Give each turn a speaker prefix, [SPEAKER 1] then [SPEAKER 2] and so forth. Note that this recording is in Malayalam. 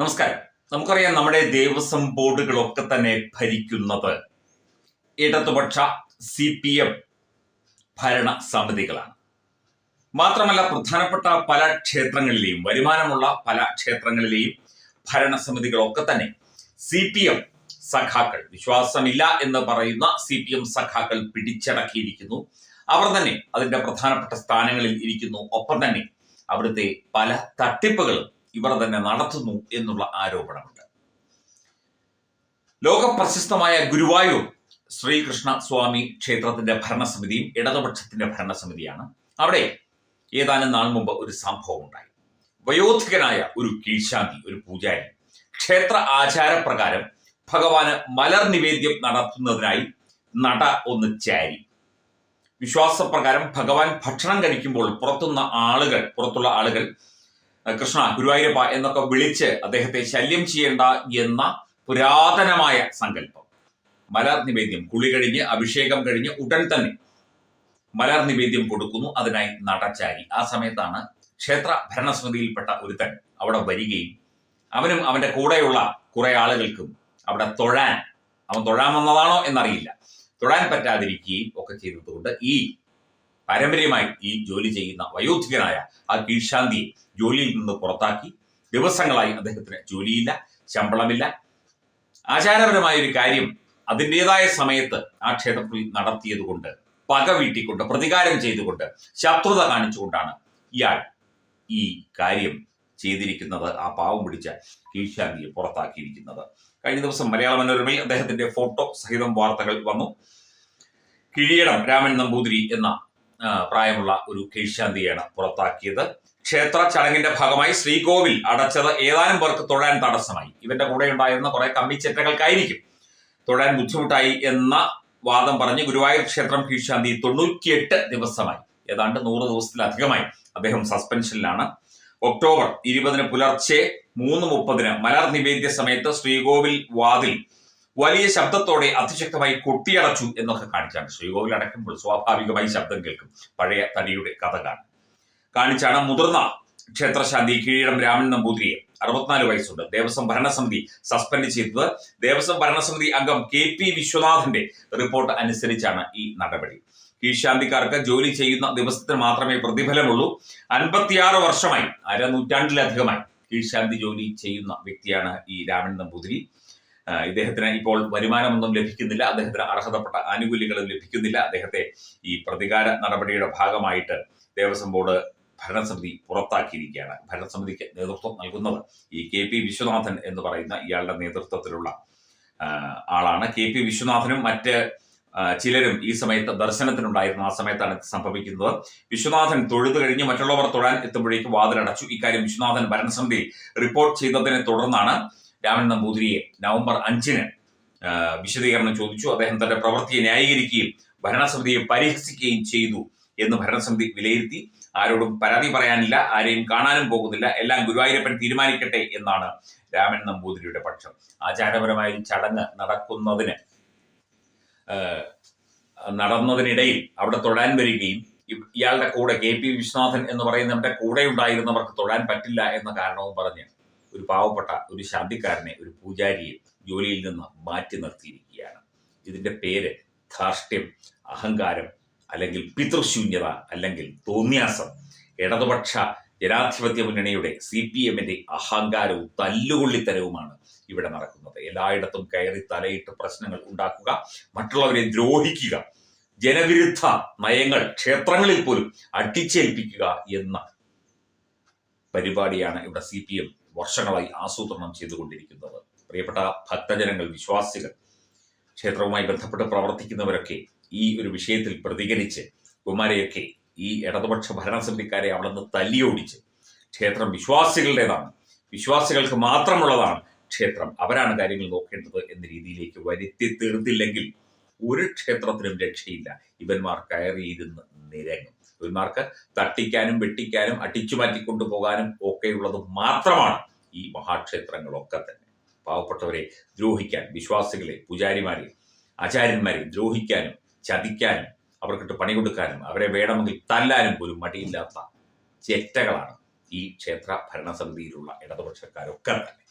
[SPEAKER 1] നമസ്കാരം. നമുക്കറിയാം നമ്മുടെ ദേവസ്വം ബോർഡുകളൊക്കെ തന്നെ ഭരിക്കുന്നത് ഇടതുപക്ഷ സി പി എം ഭരണ സമിതികളാണ് മാത്രമല്ല പ്രധാനപ്പെട്ട പല ക്ഷേത്രങ്ങളിലെയും വരുമാനമുള്ള പല ക്ഷേത്രങ്ങളിലെയും ഭരണസമിതികളൊക്കെ തന്നെ സി പി എം സഖാക്കൾ വിശ്വാസമില്ല എന്ന് പറയുന്ന സി പി എം സഖാക്കൾ പിടിച്ചടക്കിയിരിക്കുന്നു. അവർ തന്നെ അതിന്റെ പ്രധാനപ്പെട്ട സ്ഥാനങ്ങളിൽ ഇരിക്കുന്നു. ഒപ്പം തന്നെ അവിടുത്തെ പല തട്ടിപ്പുകളും ഇവർ തന്നെ നടത്തുന്നു എന്നുള്ള ആരോപണമുണ്ട്. ലോകപ്രശസ്തമായ ഗുരുവായൂർ ശ്രീകൃഷ്ണ സ്വാമി ക്ഷേത്രത്തിന്റെ ഭരണസമിതിയും ഇടതുപക്ഷത്തിന്റെ ഭരണസമിതിയാണ്. അവിടെ ഏതാനും നാൾ മുമ്പ് ഒരു സംഭവം ഉണ്ടായി വയോധികനായ ഒരു കീഴ്ശാന്തി ഒരു പൂജാരി ക്ഷേത്ര ആചാരപ്രകാരം ഭഗവാന് മലർ നിവേദ്യം നടത്തുന്നതിനായി നട ഒന്ന് ചാരി. വിശ്വാസപ്രകാരം ഭഗവാൻ ഭക്ഷണം കഴിക്കുമ്പോൾ പുറത്തുന്ന ആളുകൾ പുറത്തുള്ള ആളുകൾ കൃഷ്ണ ഗുരുവായൂരപ്പ എന്നൊക്കെ വിളിച്ച് അദ്ദേഹത്തെ ശല്യം ചെയ്യേണ്ട എന്ന പുരാതനമായ സങ്കല്പം. മലർ നിവേദ്യം കുളി കഴിഞ്ഞ് അഭിഷേകം കഴിഞ്ഞ് ഉടൻ തന്നെ മലർ നിവേദ്യം കൊടുക്കുന്നു. അതിനായി നടച്ചാരി ആ സമയത്താണ് ക്ഷേത്ര ഭരണസമിതിയിൽപ്പെട്ട ഒരുത്തൻ അവിടെ വരികയും അവനും അവന്റെ കൂടെയുള്ള കുറെ ആളുകൾക്കും അവിടെ തൊഴാൻ അവൻ തൊഴാൻ വന്നതാണോ എന്നറിയില്ല. തൊഴാൻ പറ്റാതിരിക്കുകയും ഒക്കെ ചെയ്തതുകൊണ്ട് ഈ പാരമ്പര്യമായി ഈ ജോലി ചെയ്യുന്ന വയോധികനായ ആ കീഴ്ശാന്തിയെ ജോലിയിൽ നിന്ന് പുറത്താക്കി. ദിവസങ്ങളായി അദ്ദേഹത്തിന് ജോലിയില്ല ശമ്പളമില്ല. ആചാരപരമായ ഒരു കാര്യം അതിന്റെതായ സമയത്ത് ആ ക്ഷേത്രത്തിൽ നടത്തിയതുകൊണ്ട് പക വീട്ടിക്കൊണ്ട് പ്രതികാരം ചെയ്തുകൊണ്ട് ശത്രുത കാണിച്ചുകൊണ്ടാണ് ഇയാൾ ഈ കാര്യം ചെയ്തിരിക്കുന്നത് ആ പാവം പിടിച്ച കീഴ്ശാന്തിയെ പുറത്താക്കിയിരിക്കുന്നത്. കഴിഞ്ഞ ദിവസം മലയാള മനോരമയിൽ അദ്ദേഹത്തിന്റെ ഫോട്ടോ സഹിതം വാർത്തകൾ വന്നു. കിഴിയടം രാമൻ നമ്പൂതിരി എന്ന പ്രായമുള്ള ഒരു കീഴ്ശാന്തിയാണ് പുറത്താക്കിയത്. ക്ഷേത്ര ചടങ്ങിന്റെ ഭാഗമായി ശ്രീകോവിൽ അടച്ചത് ഏതാനും പേർക്ക് തൊഴാൻ തടസ്സമായി. ഇവന്റെ കൂടെ ഉണ്ടായിരുന്ന കുറെ കമ്മിച്ചെറ്റകൾക്കായിരിക്കും തൊഴാൻ ബുദ്ധിമുട്ടായി എന്ന വാദം പറഞ്ഞ് ഗുരുവായൂർ ക്ഷേത്രം കീഴ്ശാന്തി തൊണ്ണൂറ്റിയെട്ട് ദിവസമായി. ഏതാണ്ട് നൂറ് ദിവസത്തിലധികമായി അദ്ദേഹം സസ്പെൻഷനിലാണ്. ഒക്ടോബർ ഇരുപതിന് പുലർച്ചെ മൂന്ന് മുപ്പതിന് മലർ നിവേദ്യ സമയത്ത് ശ്രീകോവിൽ വാതിൽ വലിയ ശബ്ദത്തോടെ അതിശക്തമായി കൊട്ടിയടച്ചു എന്നൊക്കെ കാണിച്ചാണ്. ശ്രീകോവിൽ അടയ്ക്കുമ്പോൾ സ്വാഭാവികമായി ശബ്ദം കേൾക്കും. പഴയ തടിയുടെ കഥ കാണും കാണിച്ചാണ് മുതിർന്ന ക്ഷേത്രശാന്തി കീഴടം രാമൻ നമ്പൂതിരിയെ അറുപത്തിനാല് വയസ്സുണ്ട്. ദേവസ്വം ഭരണസമിതി സസ്പെൻഡ് ചെയ്തത്. ദേവസ്വം ഭരണസമിതി അംഗം കെ പി വിശ്വനാഥന്റെ റിപ്പോർട്ട് അനുസരിച്ചാണ് ഈ നടപടി. കീഴ്ശാന്തിക്കാർക്ക് ജോലി ചെയ്യുന്ന ദിവസത്തിന് മാത്രമേ പ്രതിഫലമുള്ളൂ. അൻപത്തിയാറ് വർഷമായി അര നൂറ്റാണ്ടിലധികമായി കീഴ്ശാന്തി ജോലി ചെയ്യുന്ന വ്യക്തിയാണ് ഈ രാമൻ നമ്പൂതിരി. ഇദ്ദേഹത്തിന് ഇപ്പോൾ വരുമാനമൊന്നും ലഭിക്കുന്നില്ല. അദ്ദേഹത്തിന് അർഹതപ്പെട്ട ആനുകൂല്യങ്ങളും ലഭിക്കുന്നില്ല. അദ്ദേഹത്തെ ഈ പ്രതികാര നടപടിയുടെ ഭാഗമായിട്ട് ദേവസ്വം ബോർഡ് ഭരണസമിതി പുറത്താക്കിയിരിക്കുകയാണ്. ഭരണസമിതിക്ക് നേതൃത്വം നൽകുന്നത് ഈ കെ പി വിശ്വനാഥൻ എന്ന് പറയുന്ന ഇയാളുടെ നേതൃത്വത്തിലുള്ള ആളാണ്. കെ പി വിശ്വനാഥനും മറ്റ് ചിലരും ഈ സമയത്ത് ദർശനത്തിനുണ്ടായിരുന്നു. ആ സമയത്താണ് സംഭവിക്കുന്നത്. വിശ്വനാഥൻ തൊഴുതു കഴിഞ്ഞ് മറ്റുള്ളവർ തൊഴാൻ എത്തുമ്പോഴേക്ക് വാതിലടച്ചു. ഇക്കാര്യം വിശ്വനാഥൻ ഭരണസമിതി റിപ്പോർട്ട് ചെയ്തതിനെ തുടർന്നാണ് രാമൻ നമ്പൂതിരിയെ നവംബർ അഞ്ചിന് വിശദീകരണം ചോദിച്ചു. അദ്ദേഹം തന്റെ പ്രവൃത്തിയെ ന്യായീകരിക്കുകയും ഭരണസമിതിയെ പരിഹസിക്കുകയും ചെയ്തു എന്ന് ഭരണസമിതി വിലയിരുത്തി. ആരോടും പരാതി പറയാനില്ല ആരെയും കാണാനും പോകുന്നില്ല. എല്ലാം ഗുരുവായൂരപ്പൻ തീരുമാനിക്കട്ടെ എന്നാണ് രാമൻ നമ്പൂതിരിയുടെ പക്ഷം. ആചാരപരമായി ചടങ്ങ് നടക്കുന്നതിന് നടന്നതിനിടയിൽ അവിടെ തൊഴാൻ വരികയും ഇയാളുടെ കൂടെ കെ പി വിശ്വനാഥൻ എന്ന് പറയുന്നവരുടെ കൂടെ ഉണ്ടായിരുന്നവർക്ക് തൊഴാൻ പറ്റില്ല എന്ന കാരണവും പറഞ്ഞ് ഒരു പാവപ്പെട്ട ഒരു ശാന്തിക്കാരനെ ഒരു പൂജാരിയെ ജോലിയിൽ നിന്ന് മാറ്റി നിർത്തിയിരിക്കുകയാണ്. ഇതിന്റെ പേര് ധാർഷ്ട്യം അഹങ്കാരം അല്ലെങ്കിൽ പിതൃശൂന്യത അല്ലെങ്കിൽ തോന്യാസം ഇടതുപക്ഷ ജനാധിപത്യ മുന്നണിയുടെ സി പി എമ്മിന്റെ അഹങ്കാരവും തല്ലുകൊള്ളിത്തരവുമാണ് ഇവിടെ നടക്കുന്നത്. എല്ലായിടത്തും കയറി തലയിട്ട് പ്രശ്നങ്ങൾ ഉണ്ടാക്കുക മറ്റുള്ളവരെ ദ്രോഹിക്കുക ജനവിരുദ്ധ നയങ്ങൾ ക്ഷേത്രങ്ങളിൽ പോലും അടിച്ചേൽപ്പിക്കുക എന്ന പരിപാടിയാണ് ഇവിടെ സി പി എം വർഷങ്ങളായി ആസൂത്രണം ചെയ്തുകൊണ്ടിരിക്കുന്നത്. പ്രിയപ്പെട്ട ഭക്തജനങ്ങൾ വിശ്വാസികൾ ക്ഷേത്രവുമായി ബന്ധപ്പെട്ട് പ്രവർത്തിക്കുന്നവരൊക്കെ ഈ ഒരു വിഷയത്തിൽ പ്രതികരിച്ച് കുമാരെയൊക്കെ ഈ ഇടതുപക്ഷ ഭരണസമിതിക്കാരെ അവിടെ നിന്ന് തല്ലിയോടിച്ച് ക്ഷേത്രം വിശ്വാസികളുടേതാണ്. വിശ്വാസികൾക്ക് മാത്രമുള്ളതാണ് ക്ഷേത്രം. അവരാണ് കാര്യങ്ങൾ നോക്കേണ്ടത് എന്ന രീതിയിലേക്ക് വരുത്തി തീർത്തില്ലെങ്കിൽ ഒരു ക്ഷേത്രത്തിനും രക്ഷയില്ല. ഇവന്മാർ കയറിയിരുന്ന് നിരങ്ങും. ഇവന്മാർക്ക് തട്ടിക്കാനും വെട്ടിക്കാനും അടിച്ചു മാറ്റിക്കൊണ്ടു പോകാനും ഒക്കെയുള്ളത് മാത്രമാണ് ഈ മഹാക്ഷേത്രങ്ങളൊക്കെ തന്നെ. പാവപ്പെട്ടവരെ ദ്രോഹിക്കാൻ വിശ്വാസികളെ പൂജാരിമാരെ ആചാര്യന്മാരെ ദ്രോഹിക്കാനും ചതിക്കാനും അവർക്കിട്ട് പണി കൊടുക്കാനും അവരെ വേണമെങ്കിൽ തല്ലാനും പോലും മടിയില്ലാത്ത ചെറ്റകളാണ് ഈ ക്ഷേത്ര ഭരണസമിതിയിലുള്ള ഇടതുപക്ഷക്കാരൊക്കെ തന്നെ.